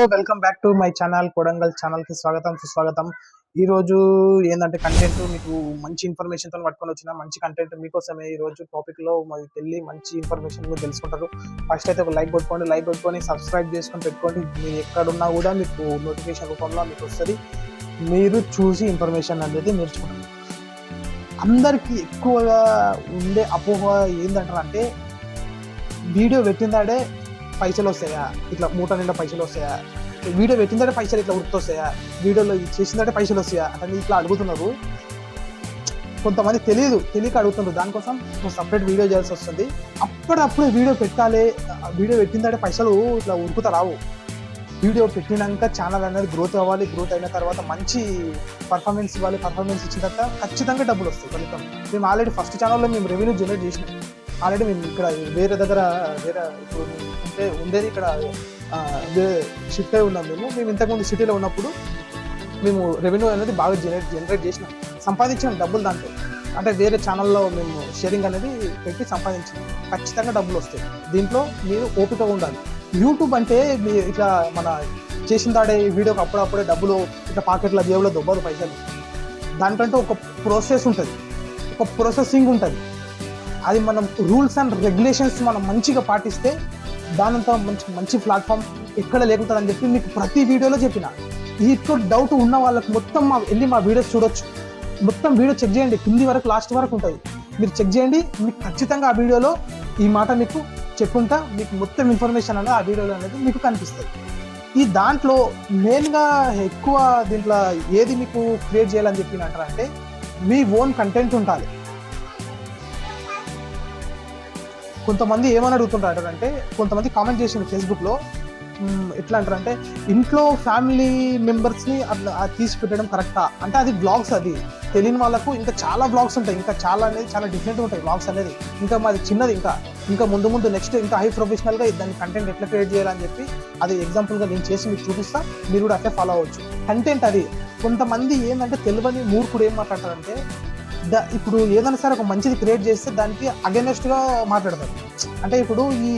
Hello welcome back to my channel Kodangal ఛానల్కి స్వాగతం సుస్వాగతం. ఈ రోజు ఏంటంటే కంటెంట్ మీకు మంచి ఇన్ఫర్మేషన్తో పట్టుకొని వచ్చిన మంచి కంటెంట్ మీకోసమే ఈ రోజు టాపిక్లో మరి వెళ్ళి మంచి ఇన్ఫర్మేషన్ మీరు తెలుసుకుంటారు. ఫస్ట్ అయితే ఒక లైక్ కొట్టుకోండి లైక్ కొట్టుకొని సబ్స్క్రైబ్ చేసుకొని పెట్టుకోండి. మీరు ఎక్కడున్నా కూడా మీకు నోటిఫికేషన్ రూపంలో మీకు వస్తుంది. మీరు చూసి ఇన్ఫర్మేషన్ అనేది నేర్చుకుంటారు. అందరికీ ఎక్కువగా ఉండే అపోహ ఏంటంటారు అంటే వీడియో పెట్టిందాడే పైసలు వస్తాయా? ఇట్లా మూట నిండా పైసలు వస్తాయా? వీడియో పెట్టిందంటే పైసలు ఇట్లా గుర్తొస్తాయా వీడియోలో చేసిందంటే పైసలు వస్తాయా? అంటే ఇట్లా అడుగుతున్నారు. కొంతమంది తెలియదు తెలియక అడుగుతున్నారు. దానికోసం నువ్వు సపరేట్ వీడియో చేయాల్సి వస్తుంది. అప్పుడప్పుడు వీడియో పెట్టాలి ఆ వీడియో పెట్టిందంటే పైసలు ఇట్లా ఉరుకుతా రావు. వీడియో పెట్టినాక ఛానల్ అనేది గ్రోత్ అవ్వాలి గ్రోత్ అయిన తర్వాత మంచి పర్ఫార్మెన్స్ ఇవ్వాలి పర్ఫార్మెన్స్ ఇచ్చిన తర్వాత ఖచ్చితంగా డబ్బులు వస్తాయి. ఫలితం. మేము ఆల్రెడీ ఫస్ట్ ఛానల్లో మేము రెవెన్యూ జనరేట్ చేసినాం. ఆల్రెడీ మేము ఇక్కడ వేరే దగ్గర వేరే ఇప్పుడు ఉంటే ఉండేది ఇక్కడ షిఫ్ట్ అయి ఉన్నాం మేము. మేము ఇంతకుముందు సిటీలో ఉన్నప్పుడు మేము రెవెన్యూ అనేది బాగా జనరేట్ జనరేట్ చేసినాం. సంపాదించాం డబ్బులు దాంట్లో. అంటే వేరే ఛానల్లో మేము షేరింగ్ అనేది పెట్టి సంపాదించాం ఖచ్చితంగా డబ్బులు వస్తాయి. దీంట్లో మీరు ఓపిక ఉండాలి. యూట్యూబ్ అంటే మీ ఇట్లా మన చేసిన దాడే వీడియోకి అప్పుడప్పుడే డబ్బులు ఇట్లా పాకెట్ల జేబులో దొబ్బలు పైసలు. దానికంటే ఒక ప్రాసెస్ ఉంటుంది. ఒక ప్రాసెసింగ్ ఉంటుంది. అది మనం రూల్స్ అండ్ రెగ్యులేషన్స్ మనం మంచిగా పాటిస్తే దానంతా మంచి మంచి ప్లాట్ఫామ్ ఎక్కడ లేకుంటుందని చెప్పి మీకు ప్రతి వీడియోలో చెప్పిన. ఇట్లో డౌట్ ఉన్న వాళ్ళకి మొత్తం మా వెళ్ళి మా వీడియోస్ చూడొచ్చు. మొత్తం వీడియో చెక్ చేయండి. కింది వరకు లాస్ట్ వరకు ఉంటుంది. మీరు చెక్ చేయండి. మీకు ఖచ్చితంగా ఆ వీడియోలో ఈ మాట మీకు చెప్పుంటా మీకు మొత్తం ఇన్ఫర్మేషన్ అనేది ఆ వీడియోలో అనేది మీకు కనిపిస్తుంది. ఈ దాంట్లో మెయిన్గా ఎక్కువ దీంట్లో ఏది మీకు క్రియేట్ చేయాలని చెప్పినట్టు అంటే మీ ఓన్ కంటెంట్ ఉండాలి. కొంతమంది ఏమని అడుగుతుంటారు అంటే కొంతమంది కామెంట్ చేసింది ఫేస్బుక్లో మ్, ఎట్లా అంటారంటే ఇంట్లో ఫ్యామిలీ మెంబర్స్ని అట్లా తీసి పెట్టడం కరెక్టా అంటే అది బ్లాగ్స్ అది. తెలియని వాళ్ళకు ఇంకా చాలా బ్లాగ్స్ ఉంటాయి. ఇంకా చాలా అనేది చాలా డిఫరెంట్ ఉంటాయి బ్లాగ్స్ అనేది. ఇంకా మాది చిన్నది ఇంకా. ఇంకా ముందు ముందు నెక్స్ట్ ఇంకా హై ప్రొఫెషనల్గా దాని కంటెంట్ ఎట్లా క్రియేట్ చేయాలని చెప్పి అది ఎగ్జాంపుల్గా నేను చేసి మీకు చూపిస్తా. మీరు కూడా అట్లే ఫాలో అవ్వచ్చు. కంటెంట్ అది. కొంతమంది ఏంటంటే తెలియని మూర్ఖుడు ఏం మాట్లాడతారంటే ద ఇప్పుడు ఏదైనా సరే ఒక మంచిది క్రియేట్ చేస్తే దానికి అగెనెస్ట్గా మాట్లాడతారు. అంటే ఇప్పుడు ఈ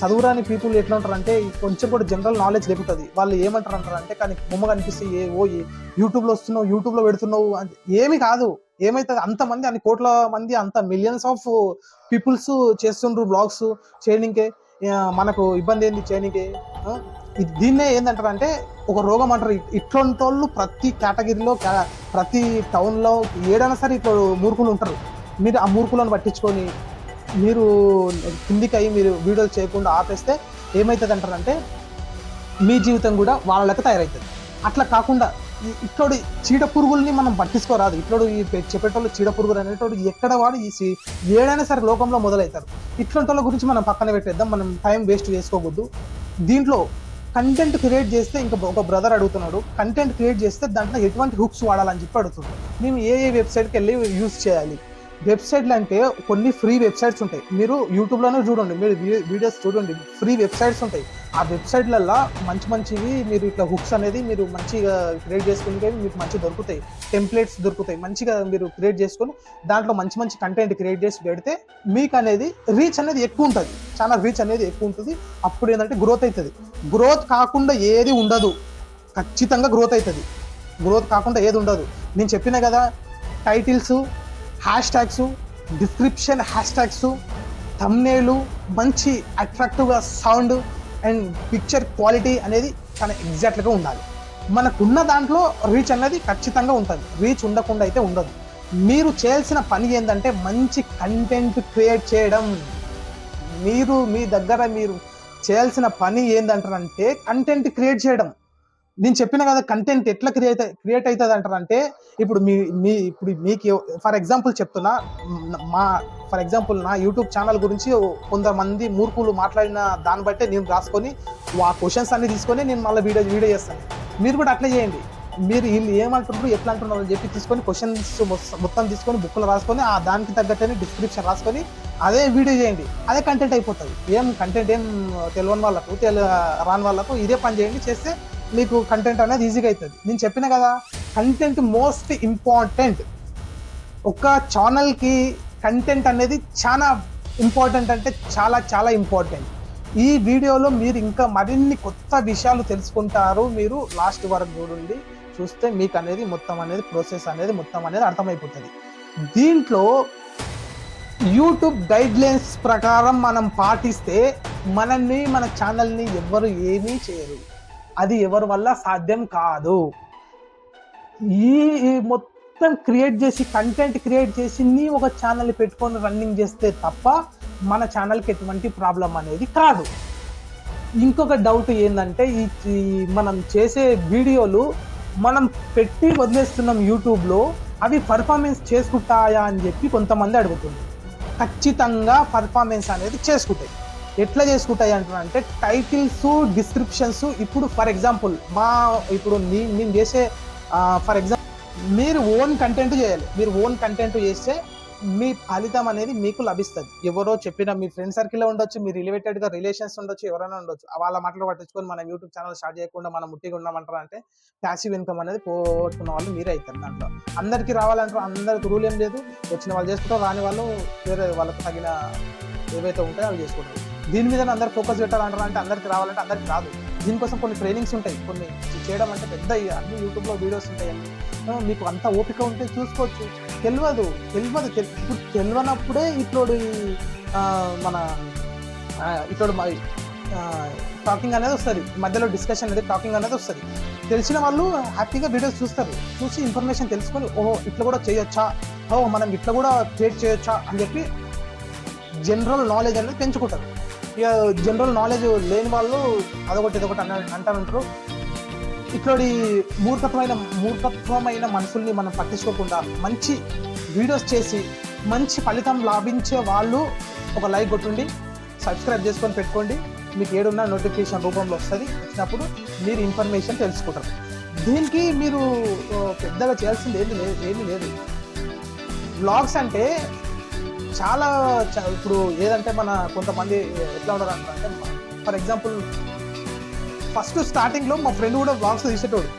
చదువురాని పీపుల్ ఎట్లా ఉంటారు అంటే కొంచెం కూడా జనరల్ నాలెడ్జ్ లేకుంటుంది వాళ్ళు ఏమంటారు అంటారు అంటే కానీ బొమ్మ కనిపిస్తే ఏ ఓ యూట్యూబ్లో వస్తున్నావు యూట్యూబ్లో పెడుతున్నావు అంటే ఏమి కాదు. ఏమైతుంది? అంతమంది అన్ని కోట్ల మంది అంత మిలియన్స్ ఆఫ్ పీపుల్స్ చేస్తుండ్రు బ్లాగ్స్ చేయడానికే మనకు ఇబ్బంది ఏంది చేయడానికే దీన్నే ఏంటంటారు అంటే ఒక రోగం అంటారు. ఇట్లాంటి వాళ్ళు ప్రతి కేటగిరీలో క్యా- ప్రతి టౌన్లో ఏడైనా సరే ఇట్లా మూర్ఖులు ఉంటారు. మీరు ఆ మూర్ఖులను పట్టించుకొని మీరు కిందికి అయ్యి మీరు వీడియోలు చేయకుండా ఆపేస్తే ఏమవుతుంది అంటారంటే మీ జీవితం కూడా వాళ్ళ లెక్క తయారవుతుంది అట్లా కాకుండా ఇట్లాడు ఇట్లోడు చీడ పురుగుల్ని మనం పట్టించుకోరాదు. ఇట్లోడు ఈ చెప్పేటోళ్ళు చీడ పురుగులు అనేటోడు ఎక్కడ వాడు ఈ ఏడైనా సరే లోకంలో మొదలవుతారు ఇట్లాంటి వాళ్ళ గురించి మనం పక్కన పెట్టేద్దాం. మనం టైం వేస్ట్ చేసుకోకూడదు. దీంట్లో కంటెంట్ క్రియేట్ చేస్తే ఇంకా ఒక బ్రదర్ అడుగుతున్నాడు కంటెంట్ క్రియేట్ చేస్తే దాంట్లో ఎటువంటి హుక్స్ వాడాలని చెప్పి అడుగుతున్నాడు. మేము ఏ ఏ వెబ్సైట్కి వెళ్ళి యూస్ చేయాలి? వెబ్సైట్లు అంటే కొన్ని ఫ్రీ వెబ్సైట్స్ ఉంటాయి. మీరు యూట్యూబ్లోనే చూడండి మీరు వీడియోస్ చూడండి ఫ్రీ వెబ్సైట్స్ ఉంటాయి. ఆ వెబ్సైట్లలో మంచి మంచివి మీరు ఇట్లా హుక్స్ అనేది మీరు మంచిగా క్రియేట్ చేసుకుని మీకు మంచి దొరుకుతాయి. టెంప్లెట్స్ దొరుకుతాయి. మంచిగా మీరు క్రియేట్ చేసుకొని దాంట్లో మంచి మంచి కంటెంట్ క్రియేట్ చేసి పెడితే మీకు అనేది రీచ్ అనేది ఎక్కువ ఉంటుంది. చాలా రీచ్ అనేది ఎక్కువ ఉంటుంది. అప్పుడు ఏంటంటే గ్రోత్ అవుతుంది గ్రోత్ కాకుండా ఏది ఉండదు. ఖచ్చితంగా గ్రోత్ అవుతుంది గ్రోత్ కాకుండా ఏది ఉండదు. నేను చెప్పిన కదా titles hash tags description hash tags thumbnail మంచి అట్రాక్టివ్గా సౌండ్ అండ్ పిక్చర్ క్వాలిటీ అనేది చాలా ఎగ్జాక్ట్గా ఉండాలి. మనకున్న దాంట్లో రీచ్ అనేది ఖచ్చితంగా ఉంటుంది. రీచ్ ఉండకుండా అయితే ఉండదు. మీరు చేయాల్సిన పని ఏంటంటే మంచి కంటెంట్ క్రియేట్ చేయడం. మీరు మీ దగ్గర మీరు చేయాల్సిన పని ఏంటంటారంటే కంటెంట్ క్రియేట్ చేయడం. నేను చెప్పిన కదా కంటెంట్ ఎట్లా క్రియేట్ క్రియేట్ అవుతుంది అంటారంటే ఇప్పుడు మీ మీ ఇప్పుడు మీకు ఫర్ ఎగ్జాంపుల్ చెప్తున్నా మా ఫర్ ఎగ్జాంపుల్ నా యూట్యూబ్ ఛానల్ గురించి కొంతమంది మూర్ఖులు మాట్లాడిన దాన్ని బట్టే నేను రాసుకొని ఆ క్వశ్చన్స్ అన్ని తీసుకొని నేను మళ్ళీ వీడియో వీడియో చేస్తాను. మీరు కూడా అట్లే చేయండి. మీరు వీళ్ళు ఏమంటున్నారు ఎట్లా అంటున్నారు అని చెప్పి తీసుకొని క్వశ్చన్స్ మొత్తం తీసుకొని బుక్లు రాసుకొని ఆ దానికి తగ్గట్టుని డిస్క్రిప్షన్ రాసుకొని అదే వీడియో చేయండి. అదే కంటెంట్ అయిపోతుంది. ఏం కంటెంట్ ఏం తెలియని వాళ్ళకు తెలు రాని వాళ్ళకు ఇదే పని చేయండి. చేస్తే మీకు కంటెంట్ అనేది ఈజీగా అవుతుంది నేను చెప్పిన కదా కంటెంట్ మోస్ట్ ఇంపార్టెంట్ ఒక ఛానల్కి కంటెంట్ అనేది చాలా ఇంపార్టెంట్ అంటే చాలా చాలా ఇంపార్టెంట్ ఈ వీడియోలో మీరు ఇంకా మరిన్ని కొత్త విషయాలు తెలుసుకుంటారు మీరు లాస్ట్ వరకు చూడండి. చూస్తే మీకు అనేది మొత్తం అనేది ప్రోసెస్ అనేది మొత్తం అనేది అర్థమైపోతుంది. దీంట్లో యూట్యూబ్ గైడ్ లైన్స్ ప్రకారం మనం పాటిస్తే మనల్ని మన ఛానల్ని ఎవ్వరు ఏమీ చేయరు. అది ఎవరి వల్ల సాధ్యం కాదు. ఈ మొత్తం క్రియేట్ చేసి కంటెంట్ క్రియేట్ చేసి నీ ఒక ఛానల్ పెట్టుకొని రన్నింగ్ చేస్తే తప్ప మన ఛానల్కి ఎటువంటి ప్రాబ్లం అనేది కాదు. ఇంకొక డౌట్ ఏంటంటే ఈ మనం చేసే వీడియోలు మనం పెట్టి వదిలేస్తున్నాం యూట్యూబ్లో అవి పర్ఫార్మెన్స్ చేసుకుంటాయా అని చెప్పి కొంతమంది అడుగుతుంది ఖచ్చితంగా పర్ఫార్మెన్స్ అనేది చేసుకుంటాయి. ఎట్లా చేసుకుంటాయి అంటున్నారంటే టైటిల్స్ డిస్క్రిప్షన్స్. ఇప్పుడు ఫర్ ఎగ్జాంపుల్ మా ఇప్పుడు నీ నేను చేసే ఫర్ ఎగ్జాంపుల్ మీరు ఓన్ కంటెంట్ చేయాలి. మీరు ఓన్ కంటెంట్ చేస్తే మీ ఫలితం అనేది మీకు లభిస్తుంది. ఎవరో చెప్పిన మీ ఫ్రెండ్ సర్కిల్లో ఉండొచ్చు మీ రిలేటెడ్గా రిలేషన్స్ ఉండొచ్చు ఎవరైనా ఉండొచ్చు. వాళ్ళ మాటలు పట్టించుకొని మనం యూట్యూబ్ ఛానల్ స్టార్ట్ చేయకుండా మనం ముట్టిగా ఉండమంటారంటే అంటే ప్యాసివ్ ఇన్కమ్ అనేది పోగొట్టుకున్న వాళ్ళు మీరే అవుతారు దాంట్లో. అందరికీ రావాలంటారు అందరికి రూల్ ఏం లేదు. వచ్చిన వాళ్ళు చేసుకుంటారు రాని వాళ్ళు వేరే వాళ్ళకి తగిన ఏవైతే ఉంటాయో అవి చేసుకుంటారు. దీని మీద అందరు ఫోకస్ పెట్టాలంటారు అంటే అందరికి రావాలంటే అందరికి రాదు. దీనికోసం కొన్ని ట్రైనింగ్స్ ఉంటాయి. కొన్ని చేయడం అంటే పెద్ద అన్ని యూట్యూబ్లో వీడియోస్ ఉంటాయి మీకు అంత ఓపిక ఉంటే చూసుకోవచ్చు. తెలియదు. తెలియదు. ఇప్పుడు తెలియనప్పుడే ఇప్పుడు మన ఇప్పుడు టాకింగ్ అనేది వస్తుంది. మధ్యలో డిస్కషన్ అనేది టాకింగ్ అనేది వస్తుంది. తెలిసిన వాళ్ళు హ్యాపీగా వీడియోస్ చూస్తారు. చూసి ఇన్ఫర్మేషన్ తెలుసుకొని ఓహో ఇట్లా కూడా చేయొచ్చా? ఓ మనం ఇట్లా కూడా క్రియేట్ చేయొచ్చా? అని చెప్పి జనరల్ నాలెడ్జ్ అనేది పెంచుకుంటారు. ఇక జనరల్ నాలెడ్జ్ లేని వాళ్ళు అదొకటి ఇదొకటి అన్న అంటారంటారు ఇట్లాంటి మూర్ఖత్వమైన మూర్ఖత్వమైన మనుషుల్ని మనం పట్టించుకోకుండా మంచి వీడియోస్ చేసి మంచి ఫలితం లాభించే వాళ్ళు ఒక లైక్ కొట్టుండి సబ్స్క్రైబ్ చేసుకొని పెట్టుకోండి. మీకు ఏడున్న నోటిఫికేషన్ రూపంలో వస్తుంది. వచ్చినప్పుడు మీరు ఇన్ఫర్మేషన్ తెలుసుకుంటారు. దీనికి మీరు పెద్దగా చేయాల్సింది ఏది లేదు ఏమీ లేదు. బ్లాగ్స్ అంటే చాలా ఇప్పుడు ఏదంటే మన కొంతమంది ఎట్లా ఉండరు అంటే ఫర్ ఎగ్జాంపుల్ ఫస్ట్ స్టార్టింగ్లో మా ఫ్రెండ్ కూడా బ్లాగ్స్ తీసేటోడు.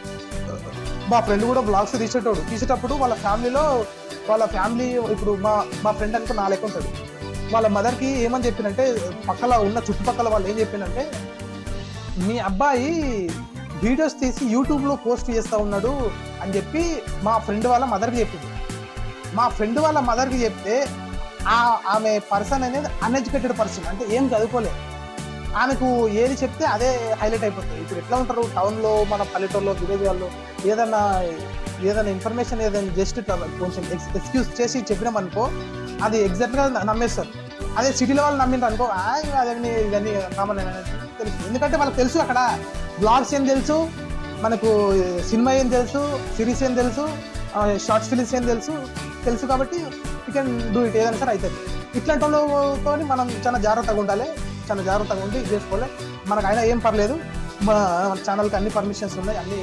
మా ఫ్రెండ్ కూడా బ్లాగ్స్ తీసేటోడు. తీసేటప్పుడు వాళ్ళ ఫ్యామిలీలో వాళ్ళ ఫ్యామిలీ ఇప్పుడు మా మా ఫ్రెండ్ అనుకో నా లెక్క ఉంటాడు. వాళ్ళ మదర్కి ఏమని చెప్పినంటే పక్కల ఉన్న చుట్టుపక్కల వాళ్ళు ఏం చెప్పినంటే మీ అబ్బాయి వీడియోస్ తీసి యూట్యూబ్లో పోస్ట్ చేస్తూ ఉన్నాడు అని చెప్పి మా ఫ్రెండ్ వాళ్ళ మదర్కి చెప్పింది. మా ఫ్రెండ్ వాళ్ళ మదర్కి చెప్తే ఆమె పర్సన్ అనేది అన్ఎడ్యుకేటెడ్ పర్సన్ అంటే ఏం చదువుకోలేదు. ఆమెకు ఏది చెప్తే అదే హైలైట్ అయిపోతుంది. ఇప్పుడు ఎట్లా ఉంటారు? టౌన్లో మన పల్లెటూరులో విలేజ్ వాళ్ళు ఏదన్నా ఏదైనా ఇన్ఫర్మేషన్ ఏదైనా జస్ట్ ఇట్లా కొంచెం ఎక్స్క్యూజ్ చేసి చెప్పినామనుకో అది ఎగ్జాక్ట్గా నమ్మేస్తారు. అదే సిటీలో వాళ్ళు నమ్మిండ్రు అనుకో "ఆ, అదన్నీ ఇవన్నీ కామన్ తెలుసు. ఎందుకంటే వాళ్ళకి తెలుసు అక్కడ. బ్లాగ్స్ ఏం తెలుసు? మనకు సినిమా ఏం తెలుసు? సిరీస్ ఏం తెలుసు? షార్ట్ ఫిలిమ్స్ ఏం తెలుసు? తెలుసు కాబట్టి యూ కెన్ డూ ఇట్ ఏదైనా సరే అవుతుంది. ఇట్లాంటి వాళ్ళతో మనం చాలా జాగ్రత్తగా ఉండాలి. చాలా జాగ్రత్తగా ఉండి చేసుకోవాలి. మనకు అయినా ఏం పర్లేదు. మన ఛానల్కి అన్ని పర్మిషన్స్ ఉన్నాయి. అన్ని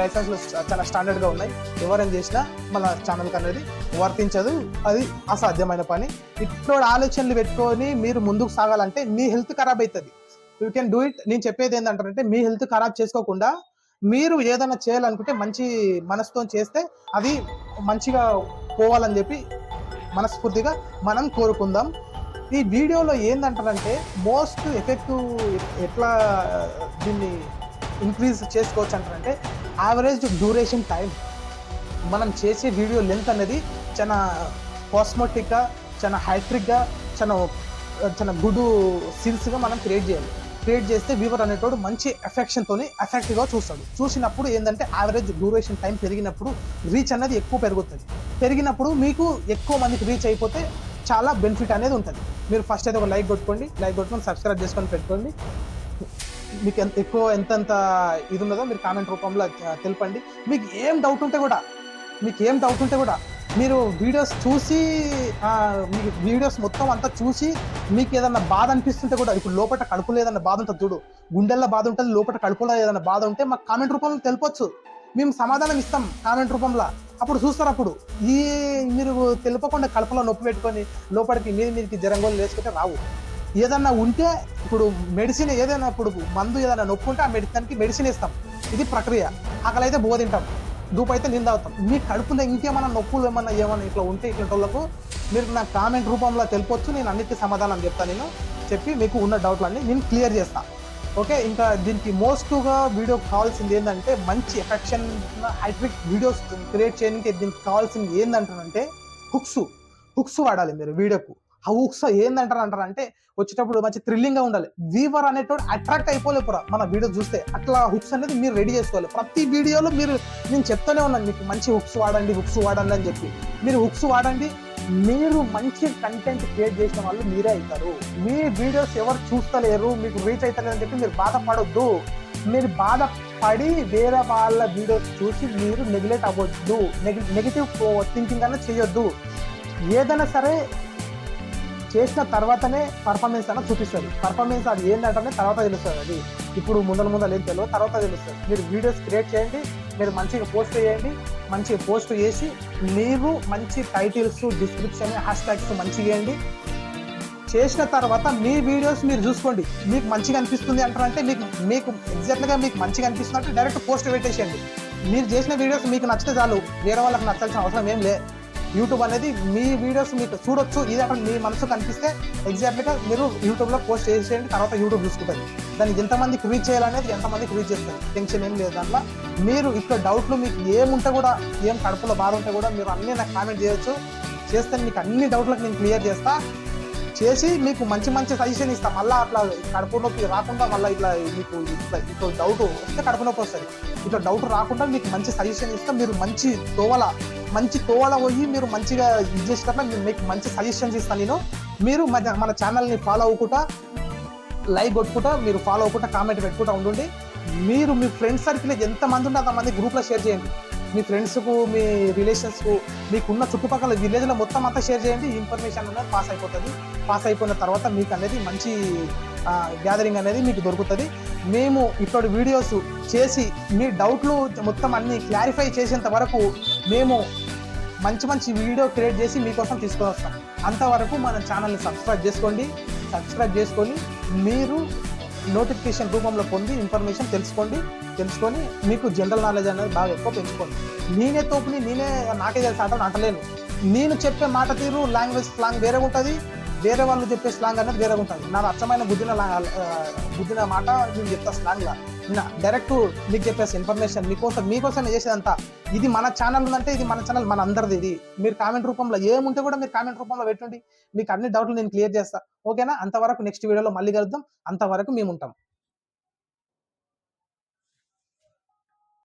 లైసెన్స్లు చాలా స్టాండర్డ్గా ఉన్నాయి. ఎవరైనా చేసినా మన ఛానల్కి అనేది వర్తించదు. అది అసాధ్యమైన పని. ఇప్పుడు ఆలోచనలు పెట్టుకొని మీరు ముందుకు సాగాలంటే మీ హెల్త్ ఖరాబ్ అవుతుంది యూ కెన్ డూ ఇట్ నేను చెప్పేది ఏంటంటే మీ హెల్త్ ఖరాబ్ చేసుకోకుండా మీరు ఏదైనా చేయాలనుకుంటే మంచి మనసుతో చేస్తే అది మంచిగా పోవాలని చెప్పి మనస్ఫూర్తిగా మనం కోరుకుందాం. ఈ వీడియోలో ఏంటంటారంటే మోస్ట్ ఎఫెక్టివ్ ఎట్లా దీన్ని ఇంక్రీజ్ చేసుకోవచ్చు అంటారంటే యావరేజ్ డ్యూరేషన్ టైం మనం చేసే వీడియో లెంత్ అనేది చాలా కాస్మోటిక్గా చాలా హైట్రిక్గా చాలా చాలా గుడ్ సీన్స్గా మనం క్రియేట్ చేయాలి. క్రియేట్ చేస్తే వీవర్ అనేటోడు మంచి ఎఫెక్షన్తో ఎఫెక్ట్గా చూస్తాడు. చూసినప్పుడు ఏంటంటే యావరేజ్ డ్యూరేషన్ టైం పెరిగినప్పుడు రీచ్ అనేది ఎక్కువ పెరుగుతుంది. పెరిగినప్పుడు మీకు ఎక్కువ మందికి రీచ్ అయిపోతే చాలా బెనిఫిట్ అనేది ఉంటుంది. మీరు ఫస్ట్ అయితే ఒక లైక్ కొట్టుకోండి లైక్ కొట్టుకొని సబ్స్క్రైబ్ చేసుకొని పెట్టుకోండి. మీకు ఎంత ఎక్కువ ఎంతెంత ఇది ఉన్నదో మీరు కామెంట్ రూపంలో తెలపండి. మీకు ఏం డౌట్ ఉంటే కూడా మీకు ఏం డౌట్ ఉంటే కూడా మీరు వీడియోస్ చూసి మీ మీకు వీడియోస్ మొత్తం అంతా చూసి మీకు ఏదన్నా బాధ అనిపిస్తుంటే కూడా ఇప్పుడు లోపల కడుపులో ఏదన్నా బాధ ఉంటుంది చూడు గుండెల్లో బాధ ఉంటుంది లోపల కడుపులో ఏదైనా బాధ ఉంటే మాకు కామెంట్ రూపంలో తెలిపొచ్చు. మేము సమాధానం ఇస్తాం కామెంట్ రూపంలో. అప్పుడు చూస్తారు అప్పుడు ఈ మీరు తెలపకుండా కడుపులో నొప్పి పెట్టుకొని లోపలికి మీద మీదకి జరంగోలు వేసుకుంటే రావు. ఏదన్నా ఉంటే ఇప్పుడు మెడిసిన్ ఏదైనా ఇప్పుడు మందు ఏదైనా నొప్పి ఉంటే ఆ మెడిసిన్కి మెడిసిన్ ఇస్తాం. ఇది ప్రక్రియ. ఆకలి అయితే బువ్వ తింటాం దూపు అయితే నింద అవుతాం. మీ కడుపులో ఇంకేమైనా నొప్పులు ఏమన్నా ఏమన్నా ఇట్లా ఉంటే ఇట్లాంటి వాళ్ళకు మీరు నా కామెంట్ రూపంలో తెలిపొచ్చు. నేను అన్నిటికీ సమాధానం చెప్తాను నేను. చెప్పి మీకు ఉన్న డౌట్లన్నీ నేను క్లియర్ చేస్తా. ఓకే ఇంకా దీనికి మోస్ట్గా వీడియో కావాల్సింది ఏంటంటే మంచి ఎఫెక్షన్ హైట్రిక్ వీడియోస్ క్రియేట్ చేయడానికి దీనికి కావాల్సింది ఏంటంటారంటే హుక్స్ హుక్స్ వాడాలి మీరు వీడియోకు ఆ హుక్స్ ఏందంటారు అంటారంటే వచ్చేటప్పుడు మంచి థ్రిల్లింగ్గా ఉండాలి. వీవర్ అనేటోడు అట్రాక్ట్ అయిపోలేపురా మన వీడియో చూస్తే అట్లా హుక్స్ అనేది మీరు రెడీ చేసుకోవాలి. ప్రతి వీడియోలో మీరు నేను చెప్తూనే ఉన్నాను మీకు మంచి హుక్స్ వాడండి హుక్స్ వాడండి అని చెప్పి. మీరు హుక్స్ వాడండి మీరు మంచి కంటెంట్ క్రియేట్ చేసిన వాళ్ళు మీరే అవుతారు. మీ వీడియోస్ ఎవరు చూస్తలేరు మీకు రీచ్ అవుతలేరు అని చెప్పి మీరు బాధపడొద్దు. మీరు బాధపడి వేరే వాళ్ళ వీడియోస్ చూసి మీరు నెగ్లెక్ట్ అవ్వద్దు. నెగిటివ్ థింకింగ్ అన్న చేయొద్దు ఏదైనా సరే చేసిన తర్వాతనే పర్ఫార్మెన్స్ అన్న చూపిస్తుంది. పర్ఫార్మెన్స్ అది ఏంటంటే తర్వాత తెలుస్తుంది అది. ఇప్పుడు ముందల ముందల ఏం తెలియదు తర్వాత తెలుస్తుంది. మీరు వీడియోస్ క్రియేట్ చేయండి మీరు మంచిగా పోస్ట్ చేయండి మంచి పోస్ట్ చేసి మీరు మంచి టైటిల్స్ డిస్క్రిప్షన్ హ్యాష్ ట్యాగ్స్ మంచిగా చేసిన తర్వాత మీ వీడియోస్ మీరు చూసుకోండి. మీకు మంచిగా అనిపిస్తుంది అంటారంటే మీకు మీకు ఎగ్జాక్ట్గా మీకు మంచిగా అనిపిస్తుంది అంటే డైరెక్ట్ పోస్ట్ పెట్టేసేయండి. మీరు చేసిన వీడియోస్ మీకు నచ్చితే చాలు. వేరే వాళ్ళకి నచ్చాల్సిన అవసరం ఏం లేదు యూట్యూబ్ అనేది మీ వీడియోస్ మీకు చూడొచ్చు. ఇది అక్కడ మీ మనసు కనిపిస్తే ఎగ్జాక్ట్గా మీరు యూట్యూబ్లో పోస్ట్ చేసేయండి తర్వాత యూట్యూబ్ చూసుకుంటుంది దాన్ని ఎంతమందికి రీచ్ చేయాలనేది ఎంతమందికి రీచ్ చేస్తుంది టెన్షన్ ఏం లేదు దాంట్లో. మీరు ఇక్కడ డౌట్లు మీకు ఏముంటే కూడా ఏం కడుపులో బాధ ఉంటే కూడా మీరు అన్నీ నాకు కామెంట్ చేయొచ్చు. చేస్తే మీకు అన్ని డౌట్లకు నేను క్లియర్ చేస్తా. చేసి మీకు మంచి మంచి సజెషన్ ఇస్తా. మళ్ళీ అట్లా కడుపు నొప్పి రాకుండా మళ్ళీ ఇట్లా మీకు ఇట్లా ఇట్లా డౌట్ వస్తే కడుపు నొప్పి వస్తుంది. ఇట్లా డౌట్ రాకుండా మీకు మంచి సజెషన్ ఇస్తాం. మీరు మంచి దోవల మంచి తోవల పోయి మీరు మంచిగా ఇది చేసినట్ల మీరు మీకు మంచి సజెషన్స్ ఇస్తాను నేను. మీరు మన మన ఛానల్ని ఫాలో అవ్వకుండా లైక్ కొట్టుకుంటా మీరు ఫాలో అవ్వకుండా కామెంట్ పెట్టుకుంటా ఉండండి. మీరు మీ ఫ్రెండ్స్ సర్కిల్ ఎంతమంది ఉంటే అంతమంది గ్రూప్లో షేర్ చేయండి. మీ ఫ్రెండ్స్కు మీ రిలేషన్స్కు మీకున్న చుట్టుపక్కల విలేజ్లో మొత్తం అంతా షేర్ చేయండి. ఇన్ఫర్మేషన్ అనేది పాస్ అయిపోతుంది. పాస్ అయిపోయిన తర్వాత మీకు అనేది మంచి గ్యాదరింగ్ అనేది మీకు దొరుకుతుంది. మేము ఇప్పటి వీడియోస్ చేసి మీ డౌట్లు మొత్తం అన్ని క్లారిఫై చేసేంత వరకు మేము మంచి మంచి వీడియో క్రియేట్ చేసి మీకోసం తీసుకొని వస్తాం. అంతవరకు మన ఛానల్ని సబ్స్క్రైబ్ చేసుకోండి. సబ్స్క్రైబ్ చేసుకొని మీరు నోటిఫికేషన్ రూపంలో పొంది ఇన్ఫర్మేషన్ తెలుసుకోండి. తెలుసుకొని మీకు జనరల్ నాలెడ్జ్ అనేది బాగా ఎక్కువ పెంచుకోండి. నేనే తోపుని నేనే నాకే తెలిసి అంటే అంటలేను. నేను చెప్పే మాట తీరు లాంగ్వేజ్ స్లాంగ్ వేరే ఉంటుంది. వేరే వాళ్ళు చెప్పే స్లాంగ్ అనేది వేరే ఉంటుంది. నా అచ్చమైన బుద్ధిన బుద్ధిన మాట నేను చెప్తా స్లాంగ్లా డైరెక్ట్ మీకు చెప్పేసి ఇన్ఫర్మేషన్ మీకోసం మీకోసం చేసేదంతా. ఇది మన ఛానల్ ఉందంటే ఇది మన ఛానల్ మన అందరిది ఇది. మీరు కామెంట్ రూపంలో ఏముంటే కూడా మీరు కామెంట్ రూపంలో పెట్టండి. మీకు అన్ని డౌట్లు నేను క్లియర్ చేస్తా. ఓకేనా అంతవరకు నెక్స్ట్ వీడియోలో మళ్ళీ కలుద్దాం. అంతవరకు మేము ఉంటాం.